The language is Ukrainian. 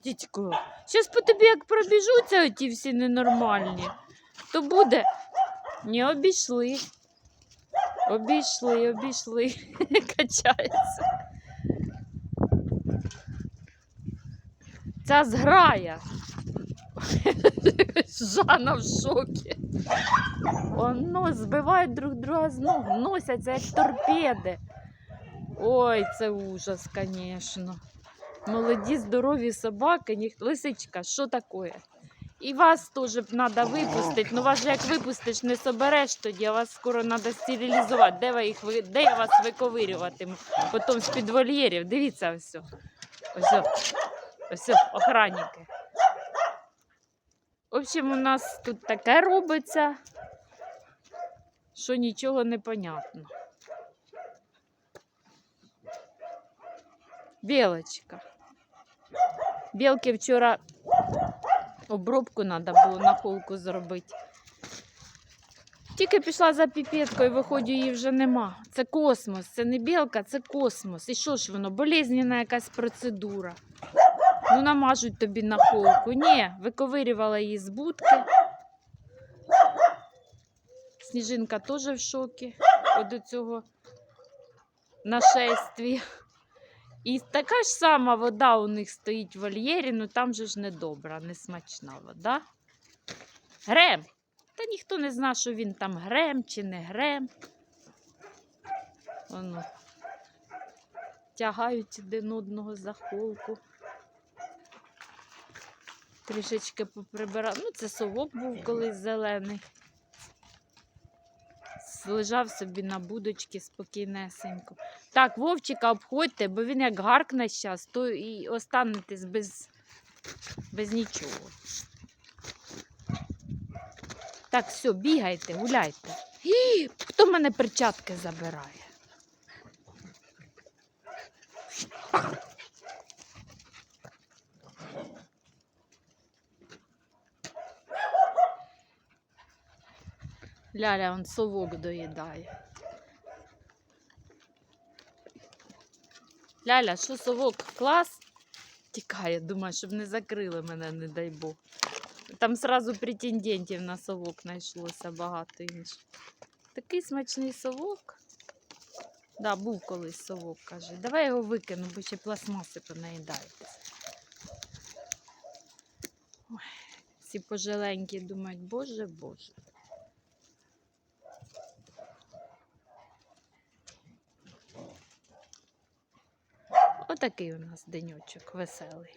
Птічко, щас по тобі як пробіжуться оті всі ненормальні, то буде. Не обійшли. Обійшли, обійшли. Качається. Ця зграя. Жанна в шокі. Воно збивають друг друга з ног, носяться як торпеди. Ой, це ужас, звісно. Молоді, здорові собаки, ніх... лисичка, що таке? І вас теж треба випустити. Ну вас же як випустиш, не собереш тоді, а вас скоро треба стерилізувати. Де, ви їх, де я вас виковирюватиму? Потім з-під вольєрів. Дивіться ось. Ось. Ось, охранники. В общем, у нас тут таке робиться, що нічого не понятно. Білочка. Білки вчора обробку треба було на холку зробити. Тільки пішла за піпеткою, виходжу, її вже нема. Це космос, це не білка, це космос. І що ж воно? Болезненна якась процедура. Ну, намажуть тобі на холку. Ні, виковирювала її з будки. Сніжинка теж в шокі від цього нашествія. І така ж сама вода у них стоїть в вольєрі, ну там же ж не добра, не смачна вода. Грем. Та ніхто не знає, що він там грем чи не грем. Воно. Тягають один одного за холку. Трішечки поприбирав. Ну, це совок був колись зелений. Лежав собі на будочці спокійнесенько. Так, Вовчика обходьте, бо він як гаркне зараз, то і останетесь без, без нічого. Так, все, бігайте, гуляйте. І, хто мене перчатки забирає? Ляля, он совок доїдає. Ляля, що совок клас? Тікає, думаю, щоб не закрили мене, не дай Бог. Там сразу претендентів на совок знайшлося багато інших. Такий смачний совок. Да, був колись совок, каже. Давай його викину, бо ще пластмаси понаїдаєтесь. Ой, ці пожеленькі думають, боже, боже. Отакий у нас денючок веселий.